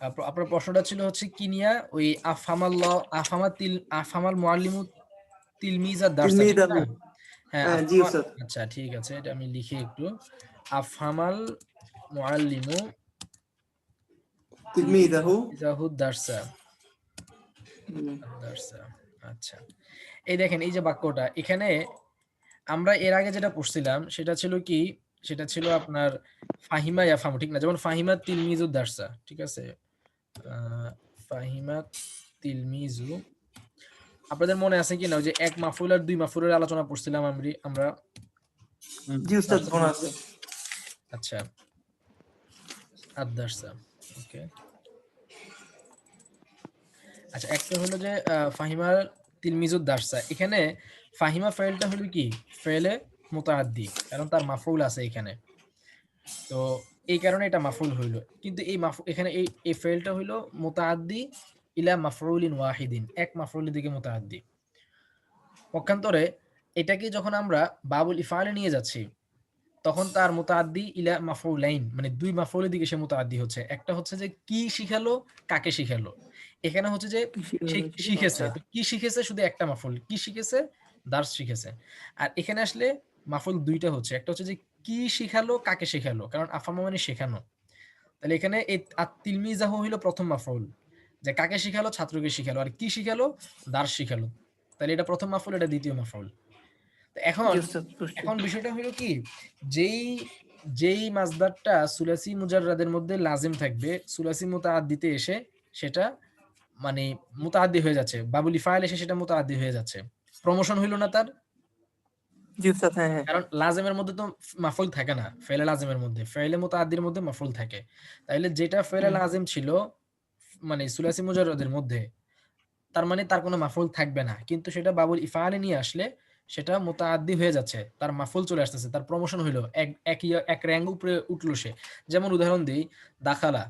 Up- আপনার প্রশ্নটা ছিল হচ্ছে কি নিয়া ওই আফামাল আফামা তিল আফামাল মুআল্লিমু তিলমিজা দারসা। হ্যাঁ হ্যাঁ, আচ্ছা ঠিক আছে এটা আমি লিখি একটু। আফহামাল মুআল্লিমু তিলমিজাহু। দারসা। দারসা আচ্ছা। এই দেখেন এই যে বাক্যটা এখানে আমরা এর আগে যেটা পড়ছিলাম সেটা ছিল কি? সেটা ছিল আপনার ফাহিমা ইয়াফামু ঠিক না? যেমন ফাহিমা তিলমিজু দারসা ঠিক আছে? ফাহিমা তিলমিজু। আপনাদের মনে আছে কি না যে এক মাফুল আর দুই মাফুলের আলোচনা করছিলাম আমরা আমরা? জি উস্তাদ মনে আছে। আচ্ছা। আদারসা ওকে। আচ্ছা একটা হলো যে ফাহিমার তিলমিজুদ দারসা। এখানে ফাহিমা ফেলটা হলো কি? ফেলে মুতাআদ্দি কারণ তার মাফুল আছে এখানে। তো এই কারণে এটা মাফুল হইল। কিন্তু এই এখানে এই এই ফেলটা হইল মুতাআদ্দি ইলা মাফরুলিন ওয়াহিদিন এক মাফরুলের দিকে মুতাআদ্দি। পক্ষান্তরে এটাকে যখন আমরা বাবুল ইফালে নিয়ে যাচ্ছি তখন তার মুতাআদ্দি ইলা মাফউলাইন মানে দুই মাফউলের দিকে সে মুতাআদ্দি হচ্ছে। একটা হচ্ছে যে কি শিখালো কাকে শিখালো। এখানে হচ্ছে যে শিখেছে। আচ্ছা। কি শিখেছে শুধু একটা মাফুল কি শিখেছে দার্স শিখেছে। আর এখানে আসলে মাফুল দুইটা হচ্ছে। একটা হচ্ছে যে কি শিখালো কাকে শিখালো? কারণ আফামা মানে শেখানো। তাহলে এখানে এই তিলমিজাহ হইল প্রথম মাফুল যে কাকে শিখালো ছাত্রকে শিখালো। আর কি শিখালো দার্স শিখালো। তাহলে এটা প্রথম মাফুল এটা দ্বিতীয় মাফুল তো এখন। এখন বিষয়টা হলো কি যেই যেই মাসদারটা সুলাসি মুজাররাদের মধ্যে লাজিম থাকবে সুলাসি মুতাআদ্দিতে এসে সেটা মানে মুতাআদ্দি হয়ে যাচ্ছে। বাবুলি ফাইল এসে সেটা মুতাআদ্দি হয়ে যাচ্ছে। প্রমোশন হইল না তার। জি হ্যাঁ কারণ লাজেমের মধ্যে তো মাফুল থাকে না ফেলে লাজেমের মধ্যে। ফেলে মুতাআদ্দির মধ্যে মাফুল থাকে। তাইলে যেটা ফেলে। লাজিম ছিল মানে সুলাসি মুজাররাদের মধ্যে তার মানে তার কোনো মাফুল থাকবে না। কিন্তু সেটা বাবুল ইফালে নিয়ে আসলে সেটা মোতাআদ্দি হয়ে যাচ্ছে তার মাফুল চলে আসতেছে তার প্রমোশন হইল এক এক এক র্যাঙ্ক উপরে উঠল সে। যেমন উদাহরণ দিই দাখালা।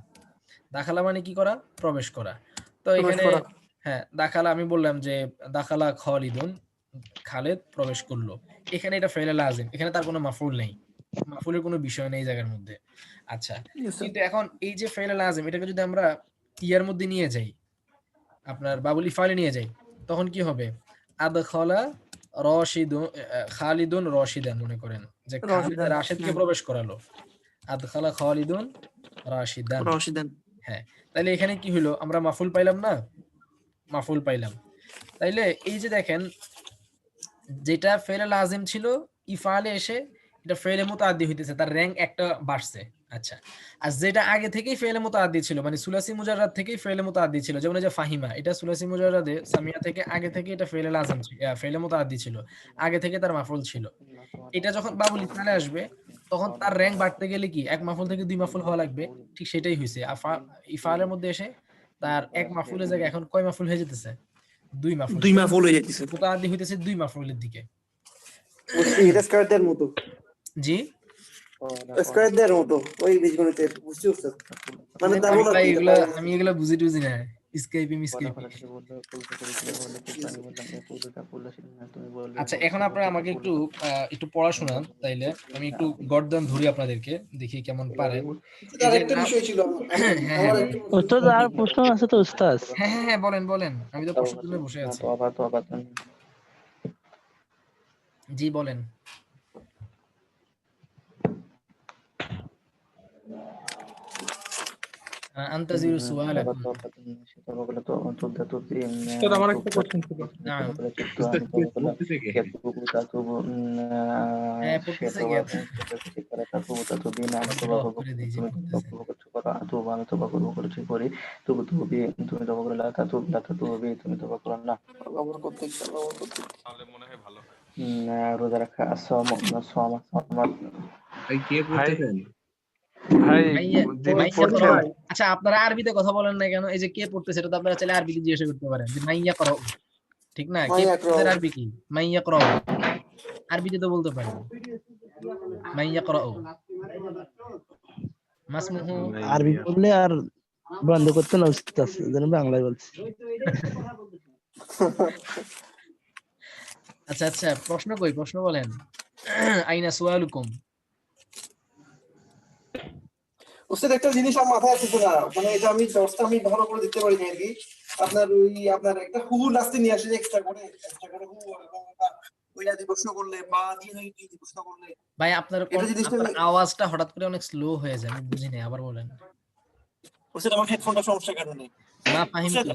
দাখালা মানে কি করা? প্রবেশ করা। তো এখানে হ্যাঁ দাখালা আমি বললাম যে দাখালা খালিদুন খালেদ প্রবেশ করল। এখানে এটা ফেলে লাজিম। এখানে তার কোনো মাফুল নেই। মাফুলের কোনো বিষয় নেই জায়গার মধ্যে। আচ্ছা কিন্তু এখন এই যে ফেলে লাজিম এটাকে যদি আমরা ইয়ার মধ্যে নিয়ে যাই আপনার বাবুল ইফালে নিয়ে যাই তখন কি হবে? আদখলা রশিদুন খালিদুন রশিদান মনে করেন। যে খালিদ রাশিদকে হুম। প্রবেশ করালো। আদখলা খালিদুন রাশিদান। রশিদান। তাইলে এখানে কি হলো আমরা মাফুল পাইলাম না? মাফুল পাইলাম। তাইলে এই যে দেখেন যেটা ফেলে লাজিম ছিল, ইফালে এসে এটা ফেলে মুতাআদ্দি হইতেছে, তার র্যাঙ্ক একটা বাড়ছে। আচ্ছা আর যেটা আগে থেকেই ফেলে মুতাআদ্দি ছিল মানে সুলাসি মুজাররাদ থেকেই ফেলে মুতাআদ্দি ছিল, যেমন যে ফাহিমা, এটা সুলাসি মুজাররাদে সামিয়া থেকে আগে থেকে এটা ফেলে লাজিম ফেলে মুতাআদ্দি ছিল, আগে থেকে তার মাফুল ছিল। এটা যখন বাবুল ইফালে আসবে, তখন তার র্যাঙ্ক বাড়তে গেলে কি, এক মাফুল থেকে দুই মাফুল হওয়া লাগবে, ঠিক সেটাই হয়েছে আফা- ইফালের মধ্যে এসে তার এক মাফুলের জায়গায় এখন কয় মাফুল হয়ে যেতেছে? দুই মাফ দুই মাফ হয়ে যেতেছে মুতাআদ্দি হইতেছে দুই মাফুলের দিকে। এটা স্কয়ারদের মতো। জি? স্কয়ারদের মতো। ওই বীজগণিতের বুঝছ মানে তার আমি এগুলা আমি এগুলা বুঝি টুঝি না। আচ্ছা এখন আপনারা আমাকে একটু একটু পড়াশোনা তাইলে আমি একটু গর্দান ধরি আপনাদেরকে দেখি কেমন পারেন আর বিষয় ছিল আমার। হ্যাঁ, হ্যাঁ। উস্তাদ আর প্রশ্ন আছে তো উস্তাদ। হ্যাঁ হ্যাঁ হ্যাঁ বলেন বলেন। আমি তো প্রশ্ন জন্য বসে আছি। জি বলেন। আমার একটা কোশ্চেন ছিল? করে করতে তাহলে মনে হয় ভালো। রোজা রাখা সম সম সম কে পড়তেছেন আচ্ছা আপনারা আরবিতে কথা বলেন না কেন? এই যে কে পড়তেছে এটা তো আপনারা চাইলে আরবিতে জিজ্ঞাসা করতে পারেন। যে মাইয়া করো। ঠিক না? কে আরবি কি? মাইয়া করো। আরবিতে তো বলতে পারেন। মাইয়া করো। মাসমুহু। আরবি বললে আর বন্ধ করতে না উস্তাদ এই বাংলায় বলছি। আচ্ছা আচ্ছা প্রশ্ন কই? প্রশ্ন বলেন। আইনা সুয়ালুকুম। ওস্তাদ একটা জিনিস আমার মাথায় আছে না মানে এটা আমি দশটা আমি ভালো করে দিতে পারি না আর কি আপনার ওই আপনার একটা হু লাস্টে নিয়ে আসে এক্সট্রা করে এক্সট্রা করে হু ওইটা দিয়ে প্রশ্ন করলে বা দিয়ে হয় কি প্রশ্ন করলে। ভাই আপনার এটা কোন- জিনিসটা আপনার আমি- আওয়াজটা হঠাৎ করে অনেক স্লো হয়ে যায় আমি বুঝি নাই আবার বলেন। ওস্তাদ আমার হেডফোনটা সমস্যার কারণে। মা ফাহিম ওস্তাদ,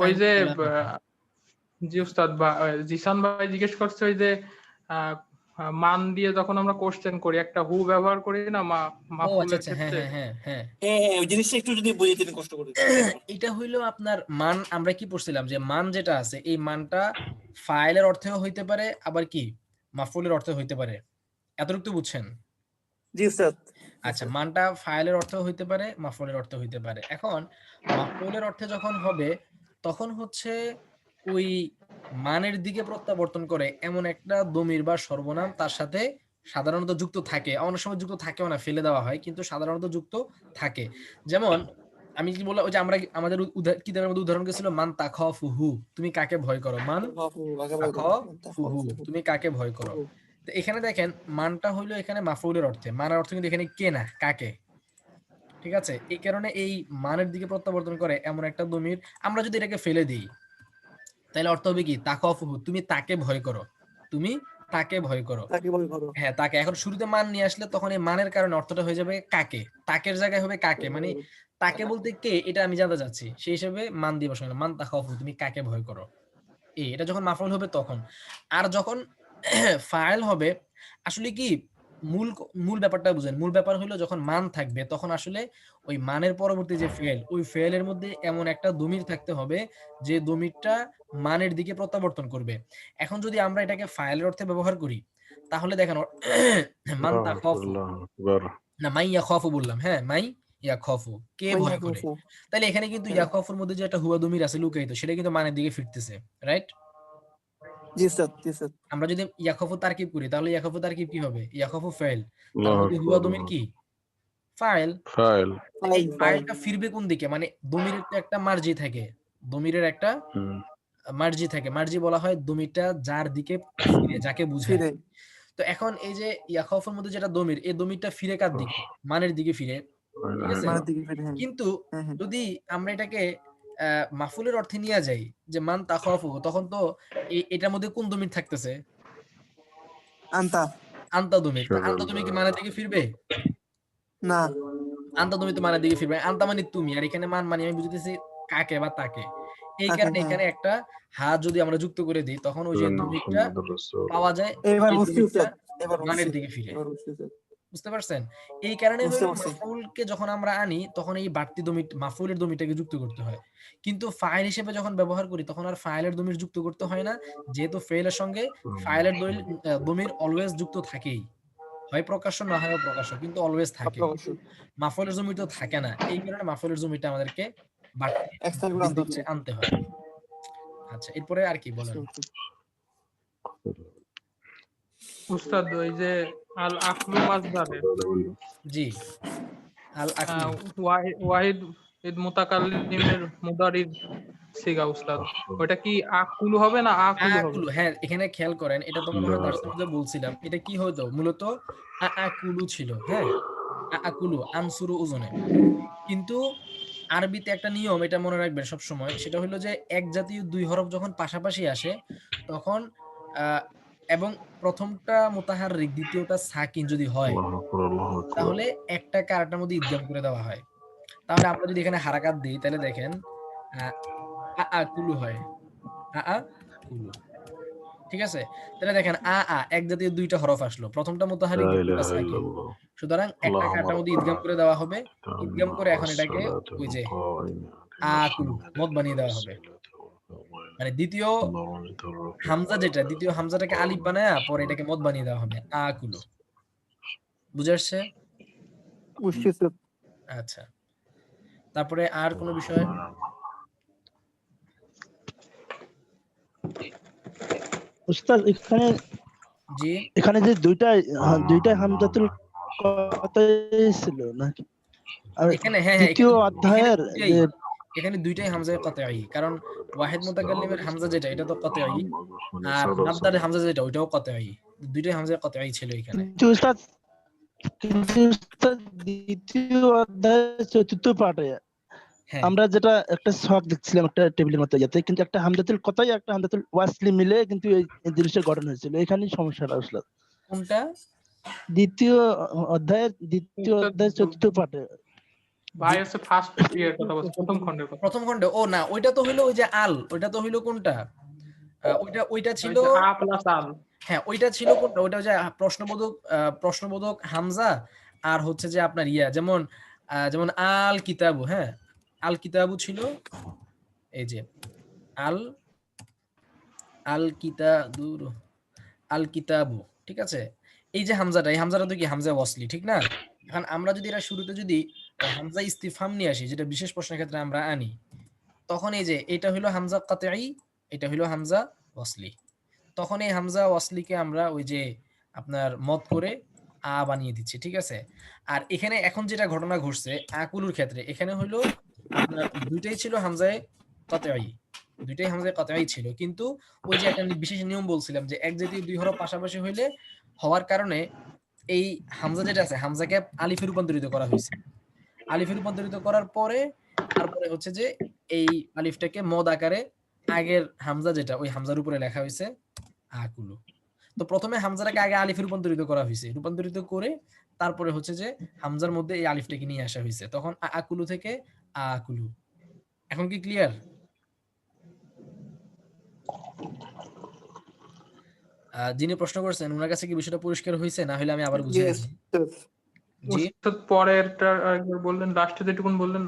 ওই যে জি বা জিসান ভাই জিজ্ঞেস করছে ওই যে মান দিয়ে যখন আমরা কোশ্চেন করি একটা হু ব্যবহার করি না মা ও আচ্ছা মাফুলের আচ্ছা হ্যাঁ ক্ষেত্রে। হ্যাঁ হ্যাঁ হ্যাঁ। হ্যাঁ হ্যাঁ ওই জিনিসটা একটু যদি বুঝিয়ে দিতেন কষ্ট করে এটা হইল আপনার মান আমরা কি পড়ছিলাম যে মান যেটা আছে এই মানটা ফাইলের অর্থেও হইতে পারে আবার কি? মাফুলের অর্থে হইতে পারে। এতটুকু তো বুঝছেন? জি স্যার। আচ্ছা মানটা ফাইলের অর্থ হইতে পারে মাফুলের অর্থ হইতে পারে। এখন মাফুলের অর্থে যখন হবে তখন হচ্ছে ওই মানের দিকে প্রত্যাবর্তন করে এমন একটা দমির বা সর্বনাম তার সাথে সাধারণত যুক্ত থাকে। অনেক সময় যুক্ত থাকেও না, ফেলে দেওয়া হয়, কিন্তু সাধারণত যুক্ত থাকে। যেমন, আমি কি বললাম, ওই যে আমরা আমাদের কিতাবের মধ্যে উদাহরণ ছিল মান তাখাফুহু তুমি কাকে ভয় করো? মান তুমি কাকে ভয় করো? তো এখানে দেখেন, মানটা হইল এখানে মাফউলের অর্থে। মানের অর্থ কিন্তু এখানে কে না, কাকে? ঠিক আছে? এই কারণে এই মানের দিকে প্রত্যাবর্তন করে এমন একটা দমির আমরা যদি এটাকে ফেলে দিই তাহলে অর্থ হবে কি? তাকাফুহু তুমি তাকে ভয় করো। তুমি তাকে ভয় করো। তাকে হ্যাঁ তাকে। এখন শুরুতে মান নিয়ে আসলে তখন এই মানের কারণে অর্থটা হয়ে যাবে কাকে? তাকের জায়গায় হবে কাকে? মানে তাকে বলতে কে? এটা আমি জানতে চাচ্ছি। সেই হিসেবে মান দিয়ে বসানো। মান তাকাফু তুমি কাকে ভয় করো? এই এটা যখন মাফল হবে তখন। আর যখন ফাইল হবে আসলে কি মূল মূল ব্যাপারটা বুঝেন। মূল ব্যাপার হলো যখন মান থাকবে তখন আসলে ওই মানের পরবর্তী যে ফেল ওই ফেলের মধ্যে এমন একটা দমির থাকতে হবে যে দমিরটা মানের দিকে প্রত্যাবর্তন করবে। এখন যদি আমরা এটাকে ফাইলের অর্থে ব্যবহার করি তাহলে দেখেন মান তাখাফু না মাই ইয়াখাফু বললাম হ্যাঁ মাই ইয়াখাফু কে ভয় করে? তাহলে এখানে কিন্তু ইয়া ইয়াখাফুর মধ্যে যে একটা হুয়া দমির আছে লুকায়িত সেটা কিন্তু মানের দিকে ফিরতেছে রাইট জি স্যার জি স্যার। আমরা যদি ইয়াখাফু তারকিব করি তাহলে ইয়াখাফু তারকিব কি হবে? ইয়াখাফু ফাইল। তার মধ্যে হুয়া দমির কি? ফাইল। ফাইল। ফাইল ফাইলটা ফিরবে কোন দিকে? মানে দমিরের তো একটা মার্জি থাকে। দমিরের একটা মার্জি থাকে। মার্জি বলা হয় দমিরটা যার দিকে ফিরে যাকে বুঝায়। ফিরে। তো এখন এই যে ইয়াখাফের মধ্যে যেটা দমির এই দমিরটা ফিরে কার দিকে? মানের দিকে ফিরে। মানের দিকে ফিরে হ্যাঁ। কিন্তু হ্যাঁ হ্যাঁ। যদি আমরা এটাকে মাফুলের অর্থে নিয়ে যাই যে মান তাখাফু তখন তো এটার মধ্যে কোন দমির থাকতেছে? আন্তা। আন্তা দমির তো আন্তা দমির কি মানের দিকে ফিরবে? না। আন্তা দমির তো মানের দিকে ফিরবে। আন্তা মানে তুমি আর এখানে মান মানে আমি বুঝতেছি কাকে বা তাকে। এই কারণে হ্যাঁ। এখানে একটা হাত যদি আমরা যুক্ত করে দিই তখন ওই যে দমিরটা পাওয়া যায় এবার এই বুঝছি এবার মানের দিকে ফিরে। বুঝতে পারছেন? এই কারণে মাফুলকে যখন আমরা আনি তখন এই বাড়তি দমি মাফুলের দমিটাকে যুক্ত করতে হয়। কিন্তু ফাইল হিসেবে যখন ব্যবহার করি তখন আর ফাইলের দমির যুক্ত করতে হয় না। যেহেতু ফেলের সঙ্গে ফাইলের দমির অলওয়েজ যুক্ত থাকেই। হয় প্রকাশ্য না হয় অপ্রকাশ্য কিন্তু অলওয়েজ থাকে। মাফুলের জমি তো থাকে না। এই কারণে মাফুলের জমিটা আমাদেরকে বাড়তি এক্সট্রা করে আনতে হচ্ছে আনতে হয়। আচ্ছা এরপরে আর কি বলেন? উস্তাদ ওই যে আল আকলু মাজদারে জি। আল আকলি ওয়াহিদ ইদ মুতাকাল্লিমের সিগা উস্তাদ। ওটা কি আকুলু হবে না আকুলু হবে? হ্যাঁ এখানে খেয়াল করেন এটা তো মধ্যে বলছিলাম। এটা কি হতো মূলত আকুলু ছিল হ্যাঁ? আকুলু আনসুরু ওজনে কিন্তু আরবিতে একটা নিয়ম এটা মনে রাখবেন সব সময় সেটা হলো যে এক জাতীয় দুই হরফ যখন পাশাপাশি আসে তখন আহ, এবং প্রথমটা মোতাহারিক দ্বিতীয়টা সাকিন যদি হয় তাহলে একটা কারটার মধ্যে ইদগাম করে দেওয়া হয়। তাহলে আমরা যদি এখানে হারাকাত দিই তাহলে দেখেন আ আ কুলু হয়। আ আ কুলু। ঠিক আছে? তাহলে দেখেন আ আ এক জাতীয় দুইটা হরফ আসলো। প্রথমটা মুতাহারিক দ্বিতীয়টা সাকিন। সুতরাং একটা কারটার মধ্যে ইদগাম করে দেওয়া হবে। ইদগাম করে এখন এটাকে ওই যে আ কুলু মত বানিয়ে দেওয়া হবে। মানে দ্বিতীয় হামজা যেটা দ্বিতীয় হামজাটাকে আলিফ বানায় পরে এটাকে মত বানিয়ে দেওয়া হবে। আ কুলু। বুঝে আসছে? আচ্ছা। তারপরে আর কোনো বিষয়? উস্তাদ এখানে জি। এখানে যে দুইটা হ্যাঁ, দুইটা হামজাতুল কথাই ছিল নাকি? আর এখানে হ্যাঁ হ্যাঁ দ্বিতীয় অধ্যায়ের এখানে দুইটাই হামজা কতই কারণ ওয়াহিদ মুতাকাল্লিমের হামজা যেটা এটা তো কতই আর মাদ্দারের হামজা যেটা ওইটাও কতই দুইটাই হামজা কতই ছিল এখানে। উস্তাদ কিন্তু উস্তাদ দ্বিতীয় অধ্যায় চতুর্থ পাঠে। হ্যাঁ। আমরা যেটা একটা শখ দেখছিলাম একটা টেবিলের মতো যাতে কিন্তু একটা হামজাতুল কথাই একটা হামজাতুল ওয়াসলি মিলে কিন্তু এই জিনিসটা গঠন হয়েছিল। এখানেই সমস্যাটা আসলো কোনটা? দ্বিতীয় অধ্যায়ের দ্বিতীয় অধ্যায় চতুর্থ পাঠে। ভাই হচ্ছে ফার্স্ট ইয়ের কথা বলছে প্রথম খণ্ডের কথা। প্রথম খণ্ডে ও না ওইটা তো হইল ওই যে আল ওইটা তো হইল কোনটা? ওইটা ওইটা ছিল আ প্লাস আল। হ্যাঁ ওইটা ছিল কোনটা ওইটা যে প্রশ্নবোধক প্রশ্নবোধক হামজা আর হচ্ছে যে আপনার ইয়া যেমন যেমন আল কিতাবু হ্যাঁ? আল কিতাবু ছিল এই যে আল আল কিতাবু আল কিতাবু ঠিক আছে? এই যে হামজাটা এই হামজাটা তো কি? হামজা ওয়াসলি ঠিক না? এখন আমরা যদি এটা শুরুতে যদি হামজা ইস্তিফাম নিয়ে আসি, যেটা বিশেষ প্রশ্নের ক্ষেত্রে আমরা আনি। তখন এই যে, এটা হলো হামজা কাতেই এটা হলো হামজা ওয়াসলি। তখন এই হামজা ওয়াসলিকে আমরা ওই যে আপনার মত করে আ বানিয়ে দিচ্ছি, ঠিক আছে? আর এখানে এখন যেটা ঘটনা ঘটছে, আকুলুর ক্ষেত্রে, এখানে হইল আপনার দুইটাই ছিল হামজায় কাতেই দুইটাই হামজায় কাতেই ছিল। কিন্তু ওই যে একটা বিশেষ নিয়ম বলছিলাম যে, এক জাতীয় দুই হরফ পাশাপাশি হইলে হওয়ার কারণে এই হামজা যেটা আছে, হামজাকে আলিফে রূপান্তরিত করা হয়েছে। আলিফে রূপান্তরিত করার পরে তারপরে হচ্ছে যে এই আলিফটাকে মদ আকারে আগের হামজা যেটা ওই হামজার উপরে লেখা হয়েছে আকুলু। তো প্রথমে হামজাটাকে আগে আলিফে রূপান্তরিত করা হয়েছে। রূপান্তরিত করে তারপরে হচ্ছে যে হামজার মধ্যে এই আলিফটাকে নিয়ে আসা হয়েছে। তখন আকুলু থেকে আকুলু। এখন কি ক্লিয়ার যিনি প্রশ্ন করছেন ওনার কাছে কি বিষয়টা পরিষ্কার হয়েছে? না হলে আমি আবার বুঝিয়ে. জি। পরেরটা আরেকবার বললেন লাস্টে যেটুকুন বললেন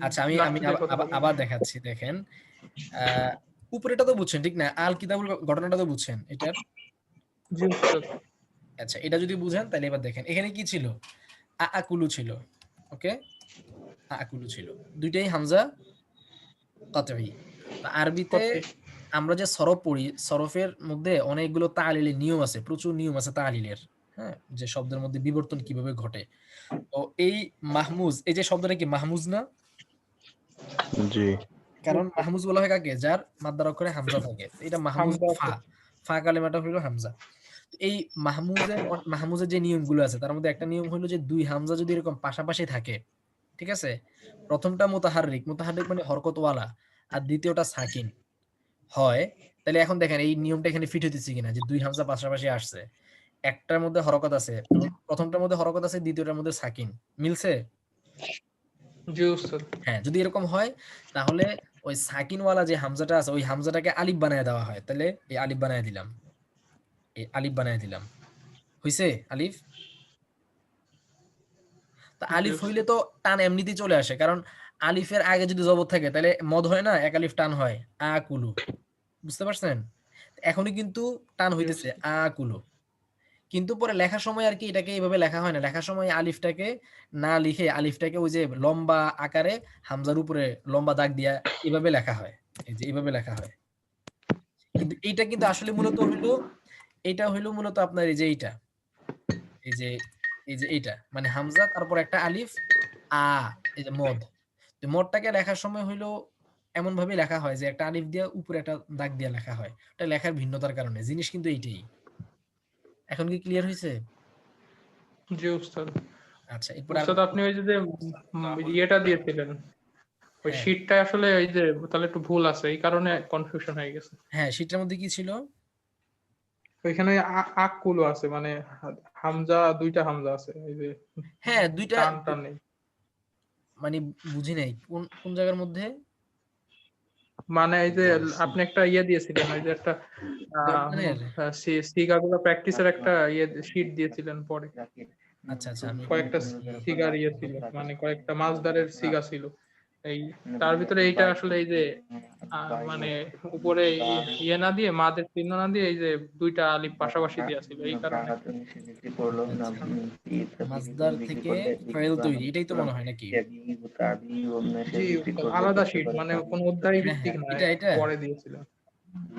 আচ্ছা আমি আমি আবার- কথা আবার বললেন। আবার দেখাচ্ছি দেখেন। উপরেটা তো বুঝছেন ঠিক না? আল কিতাবুল ঘটনাটা তো বুঝছেন এটার? জি আচ্ছা এটা যদি বুঝেন তাহলে এবার দেখেন। এখানে কি ছিল? আকুলু ছিল ওকে? আকুলু ছিল। দুইটাই হামজা কাতই আরবিতে আমরা যে সরফ পড়ি সরফের মধ্যে অনেকগুলো তালিলের নিয়ম আছে প্রচুর নিয়ম আছে তালিলের। হ্যাঁ যে শব্দের মধ্যে বিবর্তন কীভাবে ঘটে। তো এই মাহমুজ এই যে শব্দটা কি মাহমুজ না? জি। কারণ মাহমুজ বলা হয় কাকে? যার মাদ্দার অক্ষরে হামজা থাকে। এটা মাহমুজ ফা। ফা কালেমাটা হলো হামজা। এই মাহমুজের মাহমুজের যে নিয়মগুলো আছে তার মধ্যে একটা নিয়ম হলো যে দুই হামজা যদি এরকম পাশাপাশি থাকে ঠিক আছে? প্রথমটা মোতাহারিক মোতাহারিক মানে হরকতওয়ালা আর দ্বিতীয়টা সাকিন। হয় তাহলে এখন দেখেন এই নিয়মটা এখানে ফিট হইতেছে কিনা যে দুই হামজা পাশাপাশি আসছে। একটার মধ্যে হরকত আছে প্রথমটার মধ্যে হরকত আছে দ্বিতীয়টার মধ্যে সাকিন। মিলছে? হ্যাঁ যদি এরকম হয় তাহলে ওই সাকিনওয়ালা যে হামজাটা আছে ওই হামজাটাকে আলিফ বানায় দেওয়া হয়। তাহলে এই আলিফ বানায় দিলাম। এই আলিফ বানায় দিলাম। হইছে আলিফ? তা আলিফ হইলে তো টান এমনিতেই চলে আসে কারণ আলিফের আগে যদি জবর থাকে তাহলে মদ হয় না এক আলিফ টান হয়। আ কুলু বুঝতে পারছেন? এখনই কিন্তু টান হইতেছে আ কুলু কিন্তু পরে লেখার সময় আর কি এটাকে এইভাবে লেখা হয় না। লেখার সময় আলিফটাকে না লিখে আলিফটাকে ওই যে লম্বা আকারে হামজার উপরে লম্বা দাগ দিয়া এভাবে লেখা হয়। এই যে এইভাবে লেখা হয়। কিন্তু এইটা কিন্তু আসলে মূলত হইল এটা হইল মূলত আপনার এই যে এইটা। এই যে এই যে এইটা। মানে হামজা, তারপর একটা আলিফ, আ, এই যে মদ। তো মদটাকে লেখার সময় হইল এমন ভাবে লেখা হয় যে একটা আলিফ দিয়ে উপরে একটা দাগ দিয়ে লেখা হয়। এটা লেখার ভিন্নতার কারণে। জিনিস কিন্তু এইটাই। এখন কি ক্লিয়ার হয়েছে? জি উস্তাদ। আচ্ছা এরপর উস্তাদ আপনি ওই যে ইয়েটা দিয়েছিলেন ওই হ্যাঁ। শীটটা আসলে ওই যে তাহলে একটু ভুল আছে এই কারণে কনফিউশন হয়ে গেছে। হ্যাঁ সেটার মধ্যে কি ছিল? ওইখানে আ- আকুলো আছে মানে হামজা দুইটা হামজা আছে এই যে হ্যাঁ দুইটা টান টান নেই। মানে বুঝি নাই কোন কোন জায়গার মধ্যে? মানে এই যে আপনি একটা ইয়ে দিয়েছিলেন ওই যে একটা? সিগাগুলো প্র্যাকটিসের একটা ইয়ে শীট দিয়েছিলেন পরে। আচ্ছা আচ্ছা কয়েকটা সিগার ইয়ে ছিল মানে কয়েকটা মাছদারের সিগা ছিল। এই তার ভিতরে এইটা আসলে এই যে মানে উপরে ইয়ে না দিয়ে মাদের চিহ্ন না দিয়ে এই যে দুইটা আলিফ পাশাপাশি ছিল এই কারণে মাসদার থেকে ফাইল তৈরি এটাই তো মনে হয় নাকি আলাদা শীত মানে কোন অধ্যায় ভিত্তিক হ্যাঁ, না এটা- এটা? পরে দিয়েছিলেন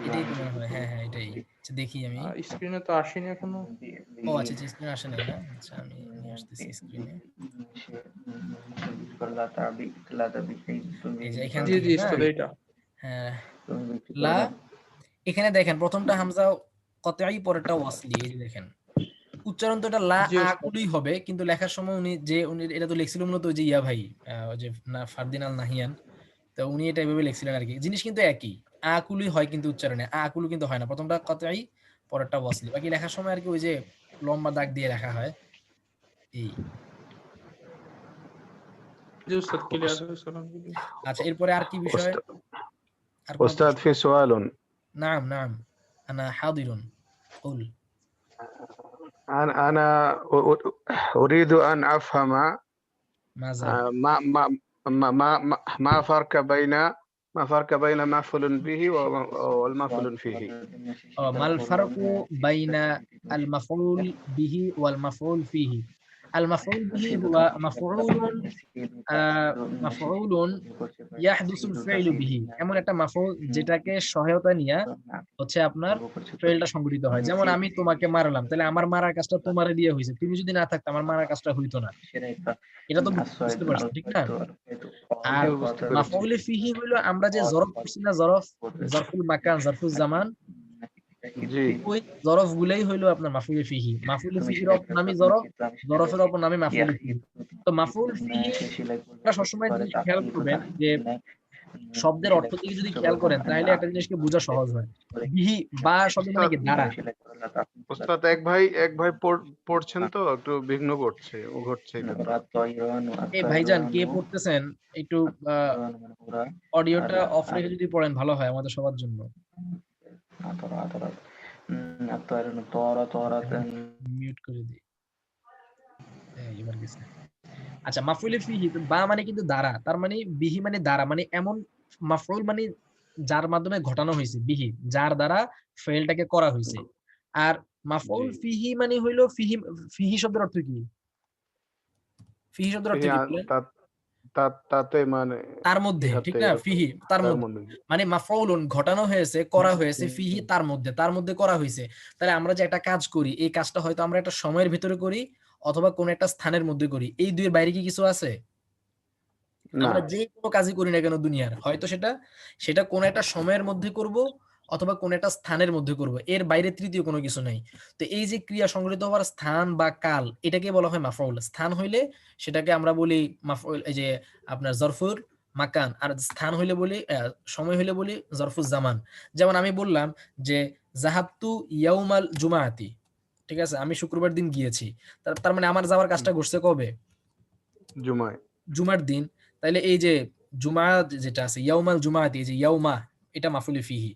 এটাই তো হয় হ্যাঁ এটাই। দেখি আমি। স্ক্রিনে তো আসেনি এখনও? ও আচ্ছা স্ক্রিনে না? আচ্ছা আমি নিয়ে আসতেছি স্ক্রিনে লা দেখেন প্রথমটা হামজা কতই পরেরটা ওয়াসলি এই দেখেন। উচ্চারণ তো এটা লা আকুলই হবে কিন্তু লেখার সময় উনি যে উনি এটা তো লিখছিল মূলত ওই যে ইয়া ভাই যে না ফারদিন আল নাহিয়ান তো উনি এটা এভাবে লিখছিলেন আর কি। জিনিস কিন্তু একই। আকুলই হয় কিন্তু উচ্চারণে আকুলু কিন্তু হয় না প্রথমটা কতই পরেরটা বসলি বাকি লেখার সময় আর কি ওই যে লম্বা দাগ দিয়ে লেখা হয় এই জি উস্তাদ ক্লিয়ার হয়েছে আলহামদুলিল্লাহ। আচ্ছা এরপরে আর কি বিষয় أست- আর কোনো أستاذ প্রশ্ন? في سؤال নাম নাম আনা হাদিরুন قل أنا أنا أ- أ- أريد أن أفهم ماذا آه، ما ما ما ما ما- ما فرق بين ما فرق بين مفعول به و- والمفعول فيه. آه، ما الفرق بين المفعول به والمفعول فيه؟ المفعول به هو مفعول آه، مفعول يحدث الفعل به এমন একটা মাফউল যেটাকে সহায়তা নিয়ে হচ্ছে আপনার ফেলটা সংঘটিত হয় যেমন আমি তোমাকে মারলাম তাহলে আমার মারার কাজটা তোমারে দিয়ে হয়েছে তুমি যদি না থাকতে আমার মারার কাজটা হইতো না এটা তো বুঝতে পারছো ঠিক না আর মাফউল ফিহি হইলো আমরা যে জরফ করছি না জরফ জরফুল মাকান জরফুল জামান জি ওই জরফ গুলাই হইল আপনার মাফুল ফিহি। মাফুল ফিহির অপর জরফ জরফের অপর নামে মাফুল ফিহি। তো মাফুল ফিহি আপনারা সবসময় খেয়াল করবেন যে শব্দের অর্থ থেকে যদি খেয়াল করেন তাহলে একটা জিনিসকে বোঝা সহজ হয়। বিহি বা শব্দ মানে কি দ্বারা ওস্তাদ এক ভাই এক ভাই পড়ছেন তো? একটু বিঘ্ন ঘটছে ও ঘটছে এই ভাইজান কে পড়তেছেন? একটু অডিওটা অফ রেখে যদি পড়েন ভালো হয় আমাদের সবার জন্য। মিউট করে দিই এবার গেছে আচ্ছা মাফুল ফিহি বা মানে কিন্তু দ্বারা তার মানে বিহি মানে দ্বারা মানে এমন মাফউল মানে যার মাধ্যমে ঘটানো হয়েছে বিহি যার দ্বারা ফেলটাকে করা হয়েছে আর মাফউল ফিহি মানে হইল ফিহি ফিহি শব্দের অর্থ কি? ফিহি শব্দের অর্থ কি? তাতে মানে তার মধ্যে ঠিক না? ফিহি তার মধ্যে। মানে মাফউলুন ঘটানো হয়েছে করা হয়েছে ফিহি তার মধ্যে তার মধ্যে করা হয়েছে। তাহলে আমরা যে একটা কাজ করি এই কাজটা হয়তো আমরা একটা সময়ের ভিতরে করি অথবা কোন একটা স্থানের মধ্যে করি। এই দুইয়ের বাইরে কি কিছু আছে? আমরা যে কোনো কাজই করি না কেন দুনিয়ার? হয়তো সেটা সেটা কোন একটা সময়ের মধ্যে করব অথবা কোন একটা স্থানের মধ্যে করব এর বাইরে তৃতীয় কোনো কিছু নাই। তো এই যে ক্রিয়া সংগঠিত হওয়ার স্থান বা কাল এটাকে বলা হয় মাফউল। স্থান হইলে সেটাকে আমরা বলি মাফউল এই যে আপনার জরফুর মাকান আর স্থান হইলে বলি সময় হইলে বলি জরফুজ জামান যেমন আমি বললাম যে জাহাবতু ইয়াউমাল জুমাআতি ঠিক আছে? আমি শুক্রবার দিন গিয়েছি। তার মানে আমার যাওয়ার কাজটা ঘটছে কবে? জুমায়। জুমার দিন। তাইলে এই যে জুমা যেটা আছে ইয়াউমাল জুমাআতি এই যে ইয়াউমা এটা মাফুলি ফিহি।